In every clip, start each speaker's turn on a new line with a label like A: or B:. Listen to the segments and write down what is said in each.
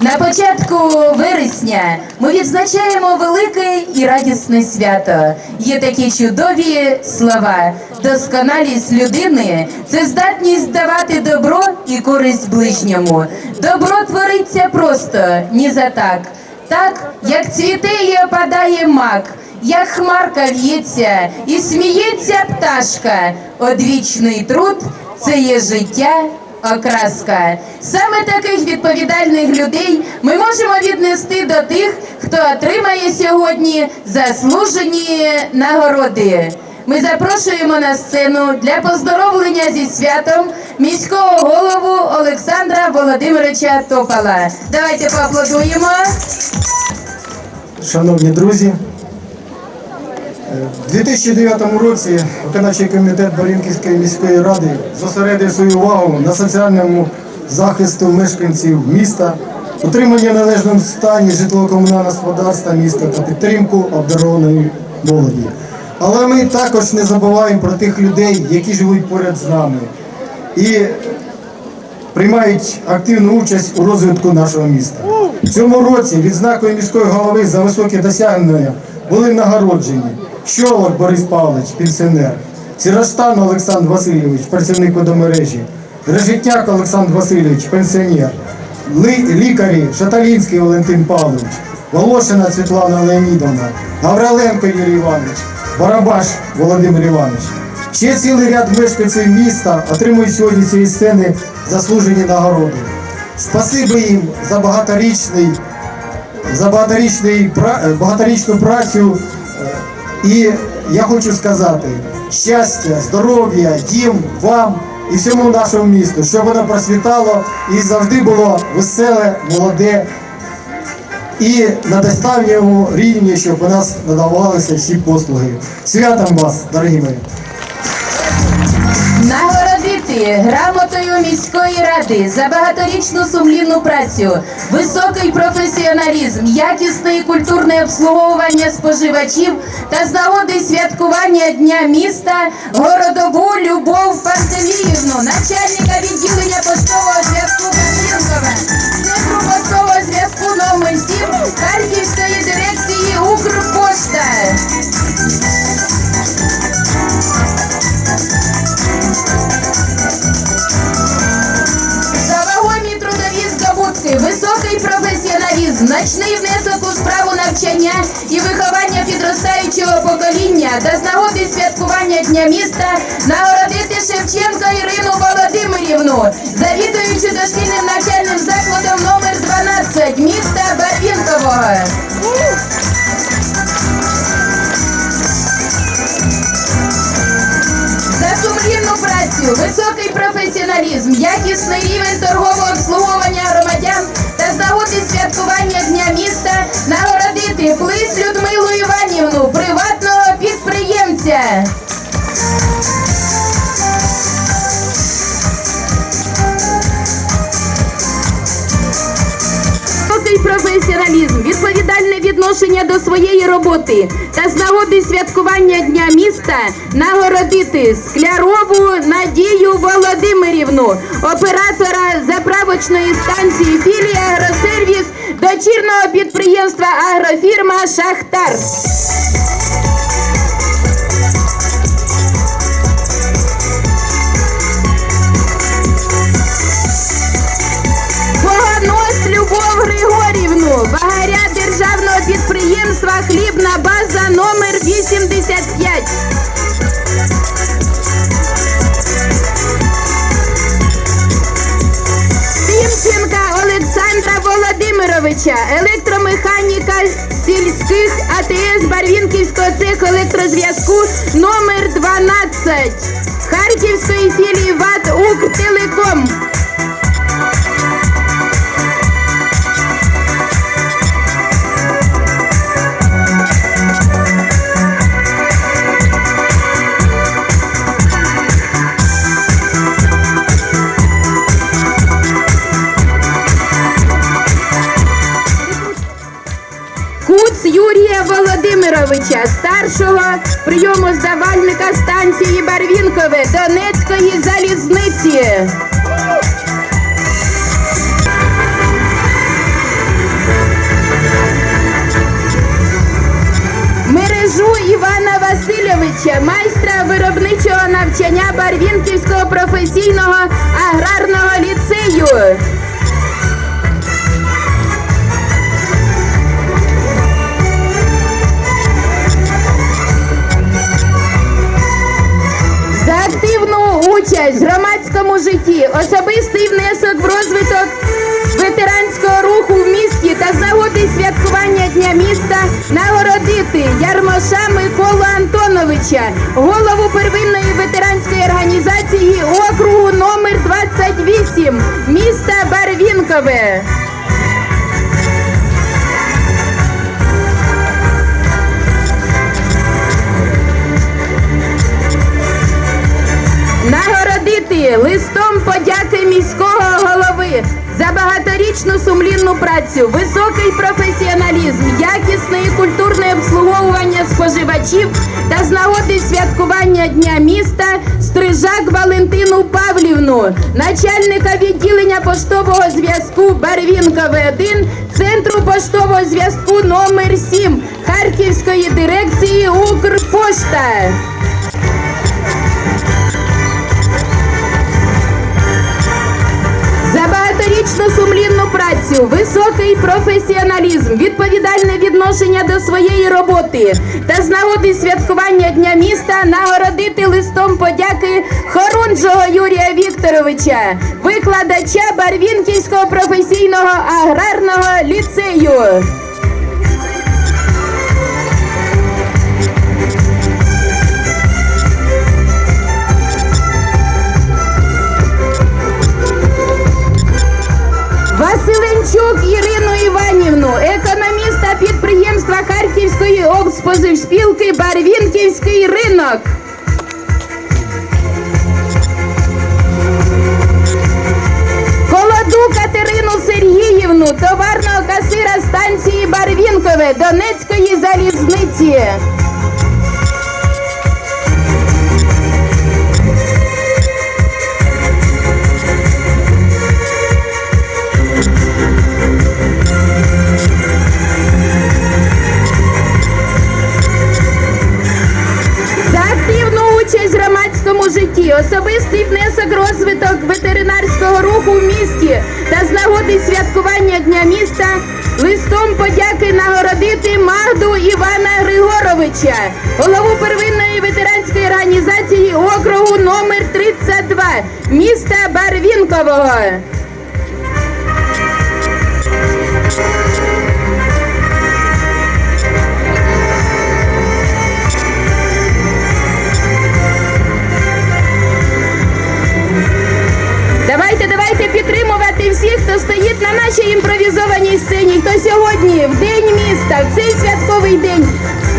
A: На початку вересня ми відзначаємо велике і радісне свято. Є такі чудові слова. Досконалість людини це здатність давати добро і користь ближньому. Добро твориться просто, ні за так. Так, як цвіте і опадає мак, як хмарка в'ється і сміється пташка. Одвічний труд це є життя окраска. Саме таких відповідальних людей ми можемо віднести до тих, хто отримає сьогодні заслужені нагороди. Ми запрошуємо на сцену для поздоровлення зі святом міського голову Олександра Володимировича Топала. Давайте поаплодуємо.
B: Шановні друзі, в 2009 році виконавчий комітет Барінківської міської ради зосередив свою увагу на соціальному захисту мешканців міста, утримання належному стані житлово-комунального господарства міста та підтримку обдарованої молоді. Але ми також не забуваємо про тих людей, які живуть поряд з нами і приймають активну участь у розвитку нашого міста. В цьому році відзнакою міської голови за високі досягнення були нагороджені Щолок Борис Павлович, пенсіонер, Сіроштан Олександр Васильович, працівник водомережі, Решетняк Олександр Васильович, пенсіонер, лікарі Шаталінський Валентин Павлович, Волошина Світлана Леонідовна, Гавриленко Юрій Іванович, Барабаш Володимир Іванович. Ще цілий ряд мешканців міста отримують сьогодні цієї сцени заслужені нагороди. Спасибі їм за багаторічний, за багаторічний, е, багаторічну працю. І я хочу сказати щастя, здоров'я їм, вам і всьому нашому місту, щоб воно просвітало і завжди було веселе, молоде і на доставньому рівні, щоб у нас надавалися всі послуги. Святом вас, дорогі мої!
A: Нагородити грамотою міської ради за багаторічну сумлінну працю, високий професіоналізм, якісне і культурне обслуговування споживачів та з нагоди святкування Дня міста городову Любов Пантеліївну, начальника професіоналізм, якісний рівень торгового обслуговування громадян та з святкування Дня міста нагородити Плис Людмилу Іванівну, приватного підприємця. Професіоналізм, відповідальне відношення до своєї роботи та з нагоди святкування Дня міста нагородити Склярову Надію Володимирівну, оператора заправочної станції філії Агросервіс дочірного підприємства Агрофірма Шахтар. Богонос Любов Григорівну, підприємства Хлібна база номер 85. Тимченка Олександра Володимировича, електромеханіка сільських АТС Барвінківського цеху електрозв'язку номер 12 Харківської філії ВАТ Укртелеком. Володимировича старшого прийому прийомоздавальника станції Барвінкове Донецької залізниці. Мережу Івана Васильовича, майстра виробничого навчання Барвінківського професійного аграрного ліцею. Участь в громадському житті, особистий внесок в розвиток ветеранського руху в місті та з нагоди святкування Дня міста нагородити Ярмоша Миколу Антоновича, голову первинної ветеранської організації округу номер 28 міста Барвінкове. Нагородити листом подяки міського голови за багаторічну сумлінну працю, високий професіоналізм, якісне і культурне обслуговування споживачів та з нагоди святкування Дня міста Стрижак Валентину Павлівну, начальника відділення поштового зв'язку Барвінкове 1 Центру поштового зв'язку номер 7 Харківської дирекції Укрпошта. Багаторічну сумлінну працю, високий професіоналізм, відповідальне відношення до своєї роботи та з нагоди святкування Дня міста нагородити листом подяки Хорунжого Юрія Вікторовича, викладача Барвінківського професійного аграрного ліцею. Василенчук Ірину Іванівну, економіста підприємства Харківської обспоживспілки Барвінківський ринок. Колоду Катерину Сергіївну, товарного касира станції Барвінкове Донецької залізниці. Житті, особистий внесок розвиток ветеринарського руху в місті та з нагоди святкування Дня міста листом подяки нагородити Магду Івана Григоровича, голову первинної ветеранської організації округу номер 32 міста Барвінкового. Давайте, підтримувати всіх, хто стоїть на нашій імпровізованій сцені, хто сьогодні, в день міста, в цей святковий день,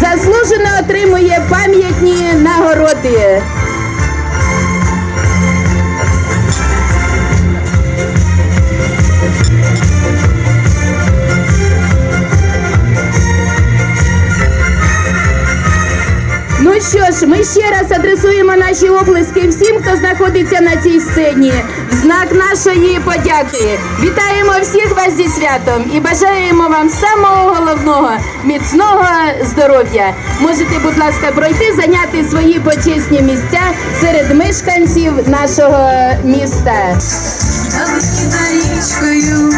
A: заслужено отримує пам'ятні нагороди. Що ж, ми ще раз адресуємо наші оплески всім, хто знаходиться на цій сцені. В знак нашої подяки. Вітаємо всіх вас зі святом і бажаємо вам самого головного міцного здоров'я. Можете, будь ласка, пройти, зайняти свої почесні місця серед мешканців нашого міста.
C: Річкою,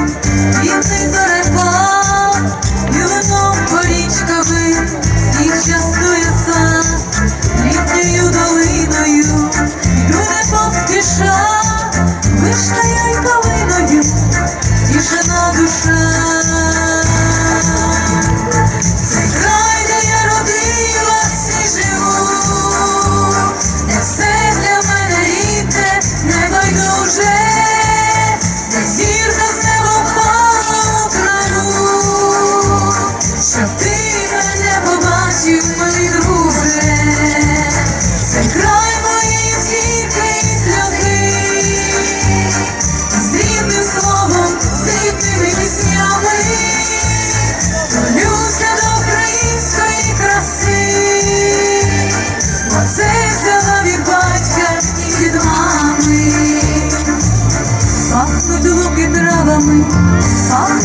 C: Só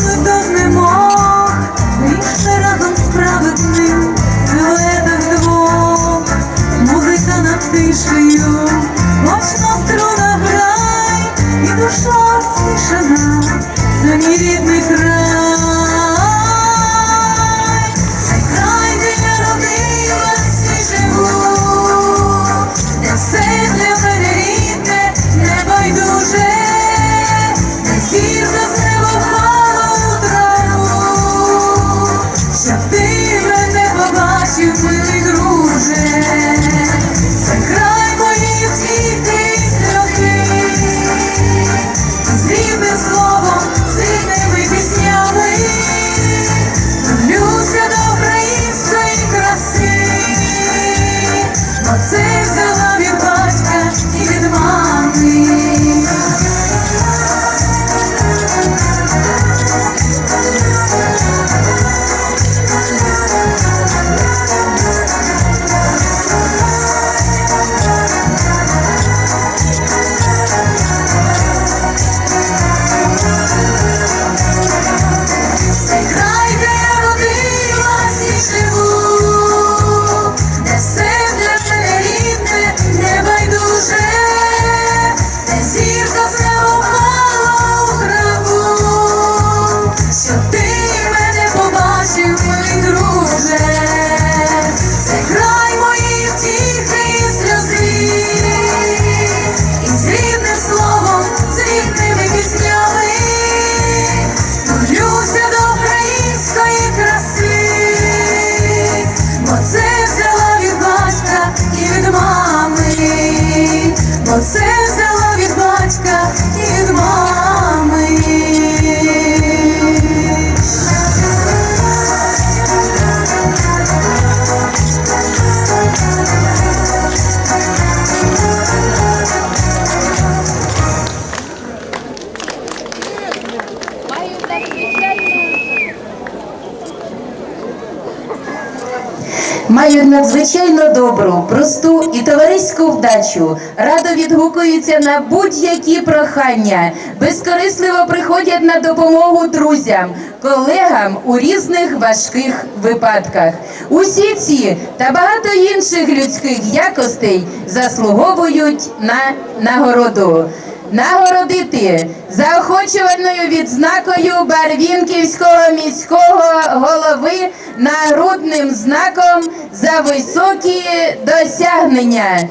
A: Мають надзвичайно добру, просту і товариську вдачу. Радо відгукуються на будь-які прохання, безкорисливо приходять на допомогу друзям, колегам у різних важких випадках. Усі ці та багато інших людських якостей заслуговують на нагороду. Нагородити заохочувальною відзнакою Барвінківського міського голови нагрудним знаком за високі досягнення.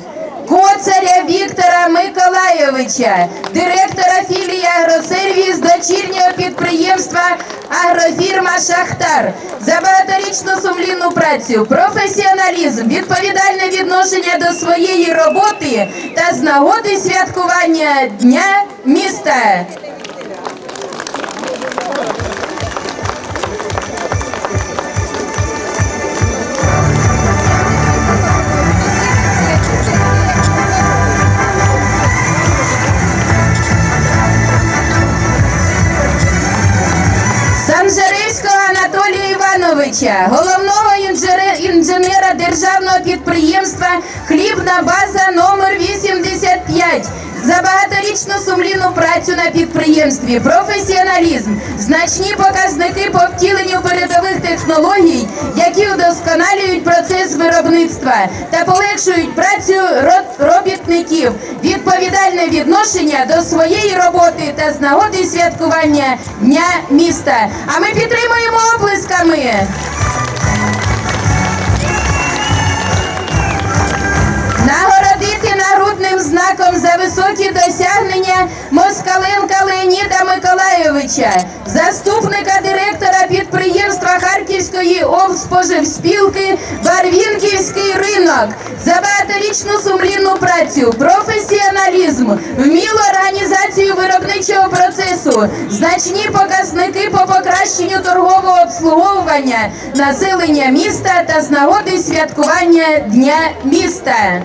A: Коцаря Віктора Миколаєвича, директора філії Агросервіс дочірнього підприємства Агрофірма Шахтар за багаторічну сумлінну працю, професіоналізм, відповідальне відношення до своєї роботи та з нагоди святкування Дня міста. Івановича, головного інженера державного підприємства Хлібна база номер 85 за багаторічну сумлінну працю на підприємстві, професіоналізм, значні показники по втіленню передових технологій, які удосконалюють процес виробництва та полегшують працю робітників, відповідальне відношення до своєї роботи та з нагоди святкування Дня міста. А ми підтримуємо оплесками. Знаком за високі досягнення Москаленка Леоніда Миколайовича, заступника директора підприємства Харківської обспоживспілки Барвінківський ринок за багаторічну сумлінну працю, професіоналізм, вмілу організацію виробничого процесу, значні показники по покращенню торгового обслуговування населення міста та з нагоди святкування Дня міста.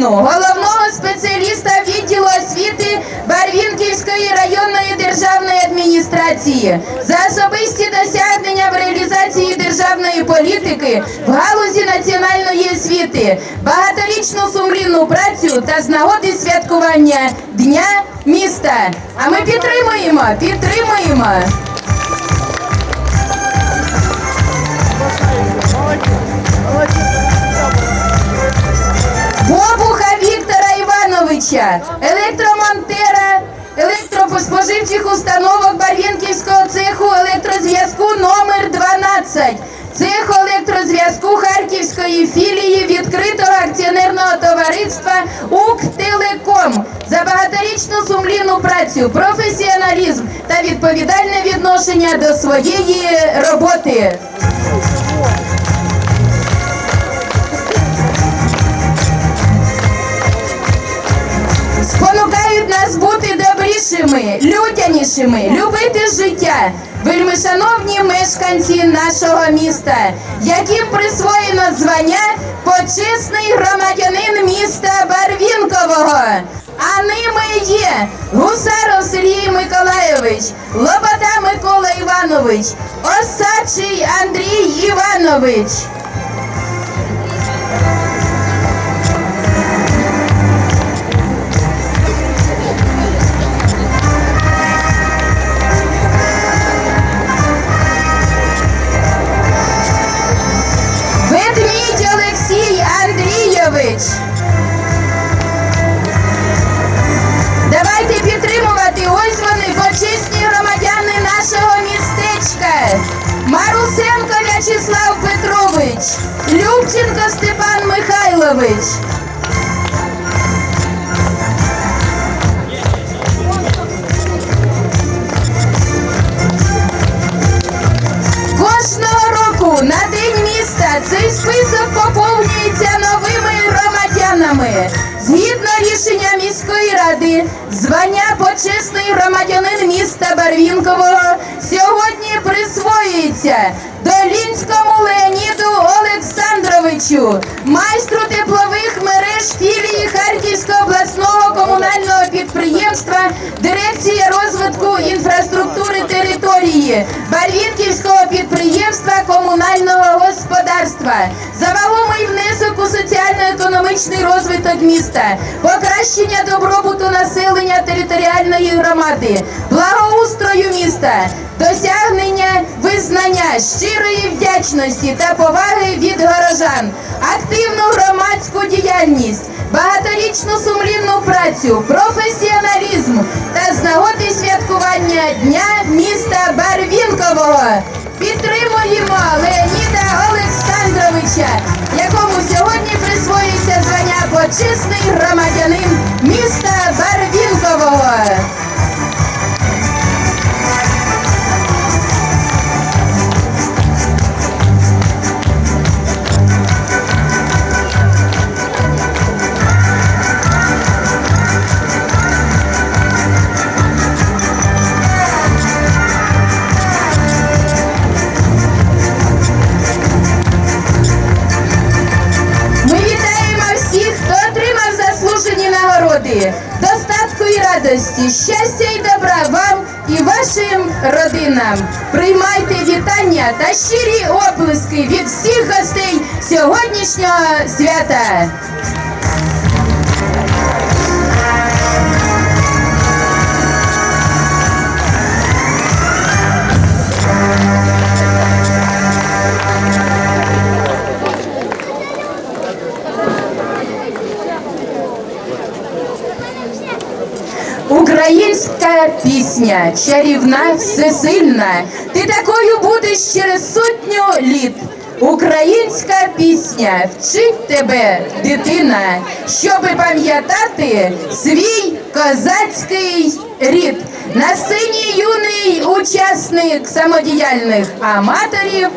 A: Володимирівну, головного спеціаліста відділу освіти Барвінківської районної державної адміністрації за особисті досягнення в реалізації державної політики в галузі національної освіти, багаторічну сумлінну працю та з нагоди святкування Дня міста. А ми підтримуємо, підтримуємо. Олександровича, електромонтера, електроспоживчих установок Барвінківського цеху електрозв'язку номер 12 Цеху електрозв'язку Харківської філії відкритого акціонерного товариства УКТелеком за багаторічну сумлінну працю, професіоналізм та відповідальне відношення до своєї роботи. Нас бути добрішими, людянішими, любити життя. Вельми шановні мешканці нашого міста, яким присвоєно звання почесний громадянин міста Барвінкового. А ними є Гусаров Сергій Миколайович, Лобода Микола Іванович, Осадчий Андрій Іванович. somewhere. Згідно рішення міської ради, звання почесний громадянин міста Барвінкового сьогодні присвоюється Долінському Леоніду Олександровичу, майстру теплових мереж філії Харківського обласного комунального підприємства Дирекція розвитку інфраструктури території Барвінківського підприємства комунального господарства. За вагомий внесок у соціально-економічний розвиток міста, покращення добробуту населення територіальної громади, благоустрою міста, досягнення визнання щирої вдячності та поваги від горожан, активну громадську діяльність, багаторічну сумлінну працю, професіоналізм та з нагоди святкування Дня міста Барвінкового. Підтримуємо Леоніда Олександровича, якому сьогодні почесний громадянин міста Барвінкового. оплески від всіх гостей сьогоднішнього свята. Українська пісня, чарівна, всесильна. Ти такою будеш через сотню літ. Українська пісня вчить тебе, дитина, щоби пам'ятати свій козацький рід. На сцені юний учасник самодіяльних аматорів.